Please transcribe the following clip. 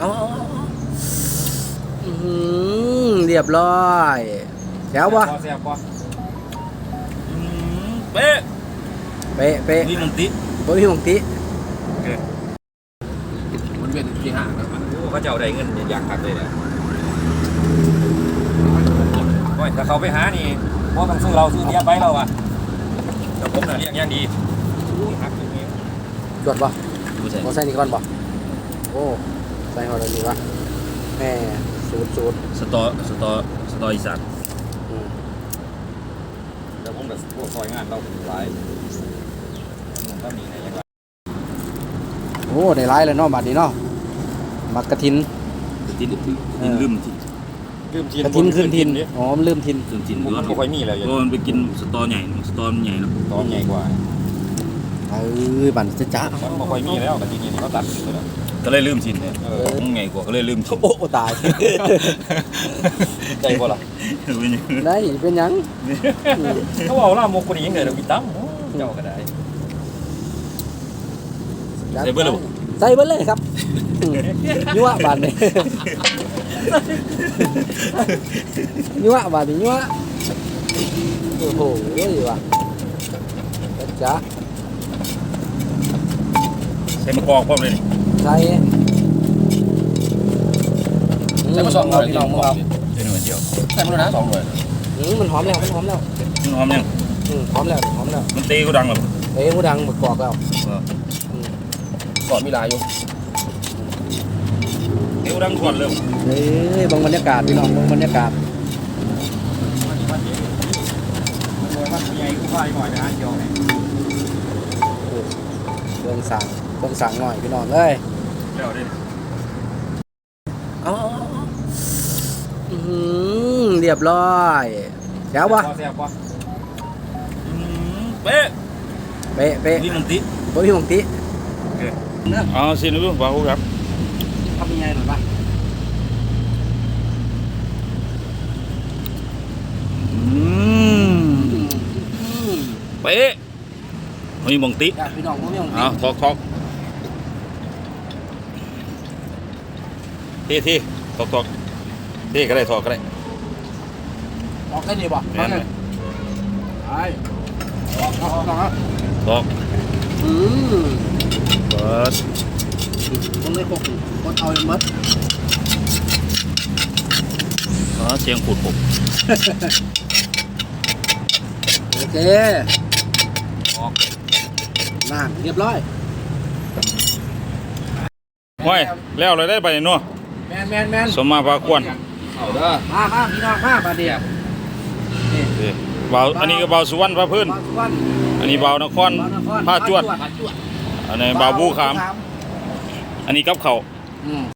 เอาเอาเอาเอาอื้อหือเรียบร้อยแล้ววะแซ่บปะเป๊ะเป๊ะเป๊ะนี่มันติบ่มีหงติมันเป็นที่ห้างนะโอ้เขาจะเอาได้เงินอยากขัดเลยเนี่ยโอ้ยถ้าเขาไปหานี่เพราะต้องซื้อเราซื้อเนี้ยไปเราอะแต่ผมน่ะเลี้ยงอย่างดีอุ้ยหักตรงนี้จดบ่ดูใส่บ่ใส่นี่ก่อนบ่โอ้ ใส่ฮอดอันนี้วะแหม่สูตรสูตรสตอสตอสตออีสานอืมแล้วผมแบบพวกซอยงานเราหลายมันก็มีในยังไงโอ้ได้หลายแล้วเนาะบัดนี้เนาะมักกะทิน ที่ที่เออ ลืมที่ลืมจีนกะทินขึ้นทินเนี่ยอ๋อมันลืมทินลืมทินมันด้วยไม่ค่อยมีเลยเพราะมันไปกินสตอใหญ่สตอมันใหญ่เนาะตอนใหญ่กว่าเออบัดจะจ้ามันไม่ค่อยมีแล้วกะทินี่เขาตัดไปแล้ว ก็เลยลืมทินเนี่ยเออผมใหญ่กว่าก็เลยลืมทินโอ้ตายใจบ่ล่ะเป็นยังไงได้เป็นหยังเขาบอกว่าโมกุนี่ยังไงเรากินตั้มเจ้าก็ได้ใส่เบอร์เลยใส่เบิดเลยครับอืมยั่วบาดนี้ยั่วบาดนี้ยั่วโอ้โหว่ะจ้าใส่มะกอกพร้อมเลยนี่ ใส่ใส่มาสองหน่อยพี่น้องมึงเอาใส่หน่อยเดียวใส่มาแล้วนะสองหน่วยอืมมันหอมแล้วมันหอมแล้วมันหอมยังอืมหอมแล้วหอมแล้วมันตีก็ดังหรอเอ้ยหูดังบักกอกแล้วก่อนมีลายอยู่เตีก็ดังก่อนเลยเฮ้ยเบางบรรยากาศพี่น้องเบางบรรยากาศมันใหญ่กูพายหน่อยนะเดียวเบิ่งสั่ง เบิ่งสั่งหน่อยพี่น้องเอ้ยแล้วได้เอาเอาเอาเอาอื้อหือเรียบร้อยแล้ววะแซ่บปะเป๊ะเป๊ะเป๊ะนี่มันติบ่มีหงติเอาสินะลูกบ่าวครับทำยังไงหน่อยปะอืมเป๊ะมีมองติ อยากพี่น้องบ่มีหงติ เอาทอกทอก ทีทีทอกทอกทีก็ได้ทอกก็ได้ออกได้ดีบ่แม่นไหมไปออกออกออกทอกอืมเปิดต้องได้ครบคนเอาหมดอ๋อเสียงขูดผมโอเคออกน่าเรียบร้อยห้อยแล้วเลยได้ไปนัว แมนแมนแมนสมมาพาควรเอาเด้อมามาพี่น้องมาบาดเดียวนี่นี่เบาอันนี้ก็เบาสุวรรณพระพื้นบางวันอันนี้เบานครบางนครผ้าจวดผ้าจวด อันนี้เบาบูขาม อันนี้กับเขาว อืม